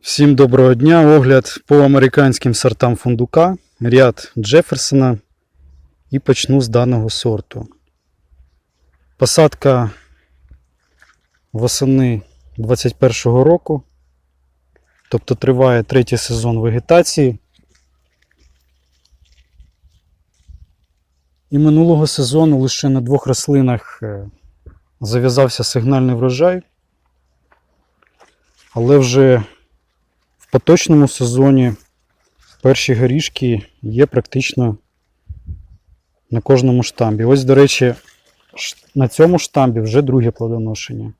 Всім доброго дня. Огляд по американським сортам фундука, ряд Джеферсона. І почну з даного сорту. Посадка восени 21-го року. Тобто триває третій сезон вегетації. І минулого сезону лише на двох рослинах е, зав'язався сигнальний врожай. Але вже поточному сезоні перші горішки є практично на кожному штамбі. Ось, до речі, на цьому штамбі вже друге плодоношення.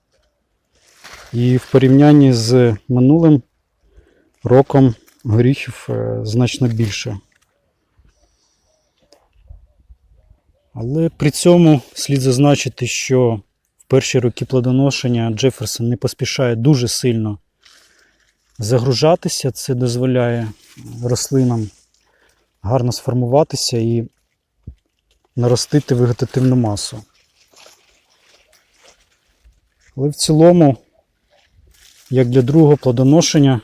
І в порівнянні з минулим роком горіхів е, значно більше. Але при цьому слід зазначити, що в перші роки плодоношення Джеферсон не поспішає дуже сильно загружатися. Це дозволяє рослинам гарно сформуватися і наростити вегетативну масу. Але в цілому, як для другого плодоношення,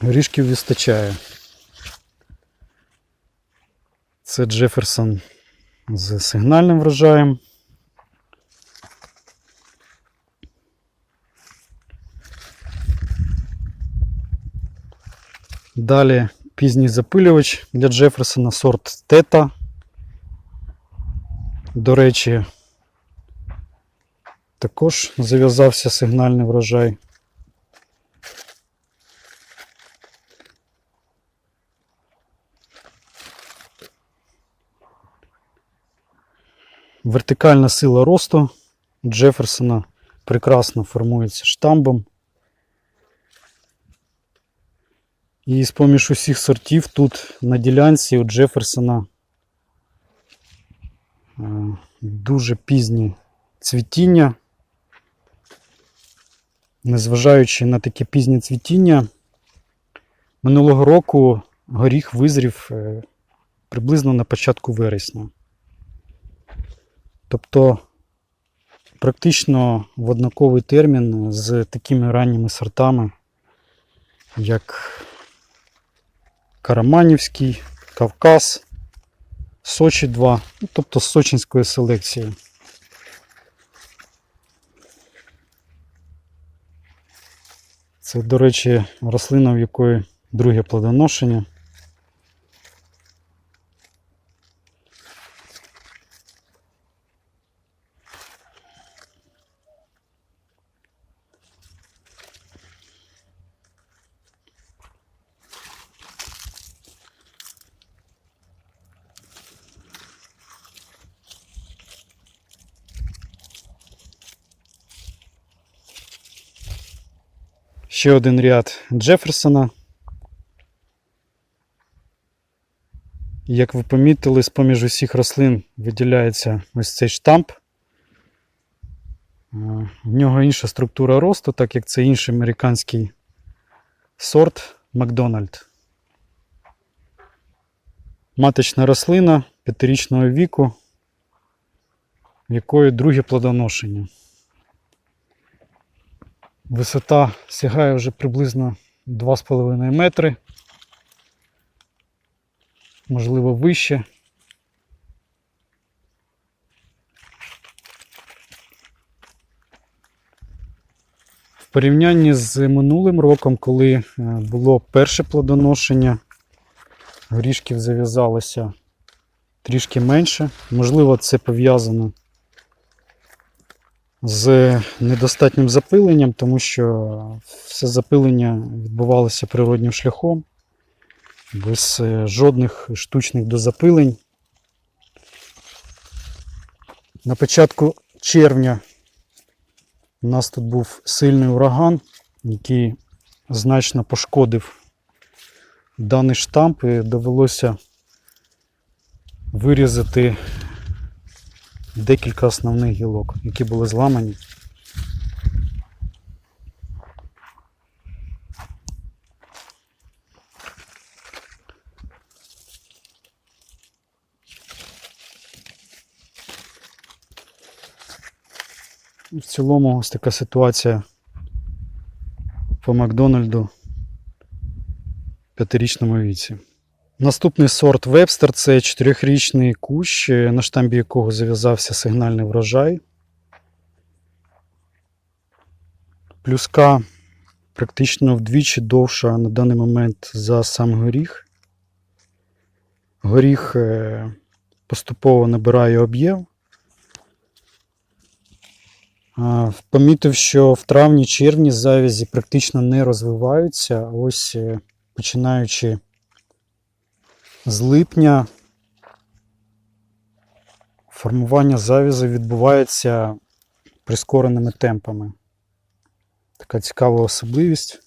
горішків вистачає. Це Джеферсон з сигнальним врожаєм. Далі пізній запилювач для Джеферсона сорт Тета. До речі, також зав'язався сигнальний врожай. Вертикальна сила росту Джеферсона прекрасно формується штамбом. І з-поміж усіх сортів тут на ділянці у Джеферсона е, дуже пізні цвітіння. Незважаючи на таке пізнє цвітіння, минулого року горіх визрів е, приблизно на початку вересня. Тобто практично в однаковий термін з такими ранніми сортами, як Караманівський, Кавказ, Сочі 2, ну, тобто з сочинської селекції. Це, до речі, рослина, в якої друге плодоношення. Ще один ряд Джеферсона. Як ви помітили, з-поміж усіх рослин виділяється ось цей штамп. В нього інша структура росту, так як це інший американський сорт Макдональд. Маточна рослина п'ятирічного віку, в якої друге плодоношення. Висота сягає вже приблизно 2,5 метри. Можливо, вище. В порівнянні з минулим роком, коли е, було перше плодоношення, горішків зав'язалося трішки менше. Можливо, це пов'язано з недостатнім запиленням, тому що все запилення відбувалося природнім шляхом, без е, жодних штучних дозапилень. На початку червня у нас тут був сильний ураган, який значно пошкодив даний штамп і довелося вирізати декілька основних гілок, які були зламані. В цілому ось така ситуація по Макдональду п'ятирічному віці. Наступний сорт Вебстер це чотирьохрічний кущ, на штамбі якого зав'язався сигнальний врожай. Плюска практично вдвічі довша на даний момент за сам горіх. Горіх е, поступово набирає об'єм. Помітив, що в травні-червні завязі практично не розвиваються. Ось е, починаючи з липня формування завязу відбувається прискореними темпами. Така цікава особливість.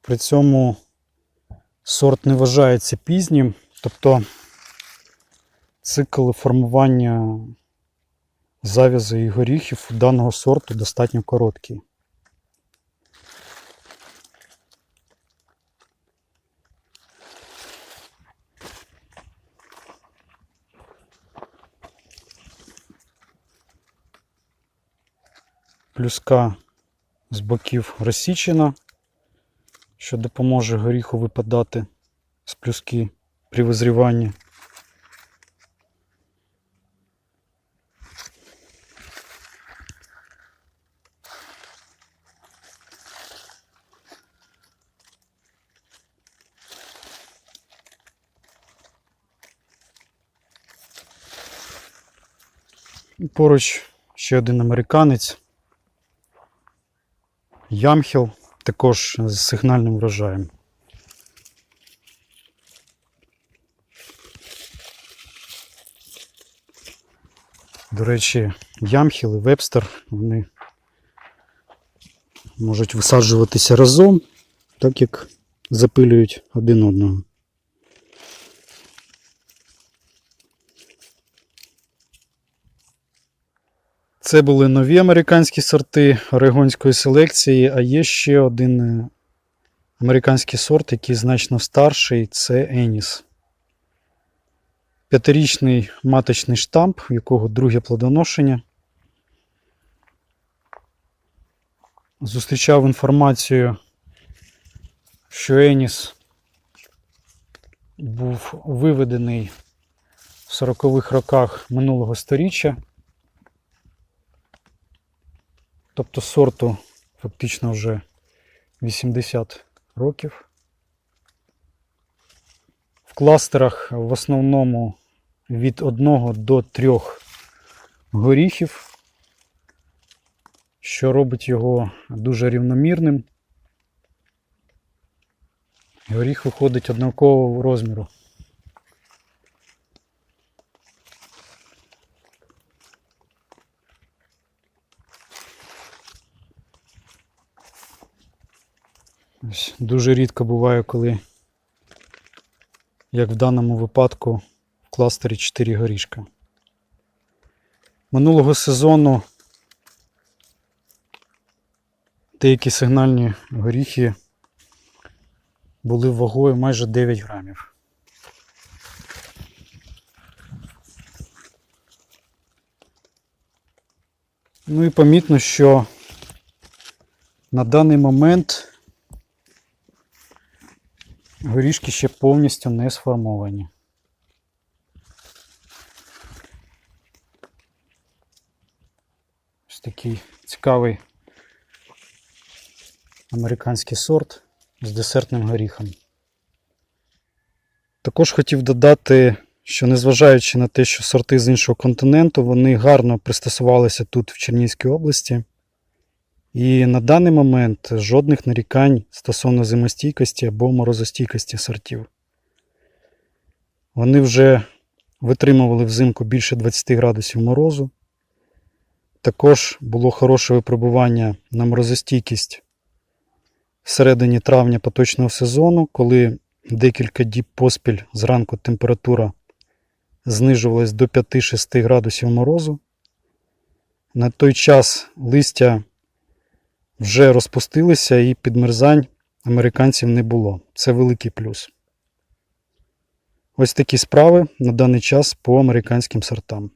При цьому сорт не вважається пізнім, тобто цикл формування зав'язу і горіхів у даного сорту достатньо короткий. Плюска з боків розсічена, що допоможе горіху випадати з плюски при визріванні. Поруч ще один американець. Ямхіл також з сигнальним врожаєм. До речі, ямхіл і вебстер вони можуть висаджуватися разом, так як запилюють один одного. Це були нові американські сорти орегонської селекції, а є ще один е, американський сорт, який значно старший це Еніс. П'ятирічний маточний штамп, у якого друге плодоношення. Зустрічав інформацію, що Еніс був виведений в 40-х роках минулого століття. Тобто сорту фактично вже 80 років. В кластерах в основному від 1 до 3 горіхів, що робить його дуже рівномірним. Горіх виходить однакового розміру. Дуже рідко буває, коли, як в даному випадку, в кластері 4 горішка. Минулого сезону деякі сигнальні горіхи були вагою майже 9 грамів. Ну і помітно, що на даний момент Горішки ще повністю не сформовані. Ось такий цікавий американський сорт з десертним горіхом. Також хотів додати, що незважаючи на те, що сорти з іншого континенту, вони гарно пристосувалися тут в Чернігівській області. І на даний момент жодних нарікань стосовно зимостійкості або морозостійкості сортів. Вони вже витримували взимку більше 20 градусів морозу. Також було хороше випробування на морозостійкість всередині травня поточного сезону, коли декілька діб поспіль зранку температура знижувалась до 5-6 градусів морозу. На той час листя вже розпустилися і підмерзань американців не було. Це великий плюс. Ось такі справи на даний час по американським сортам.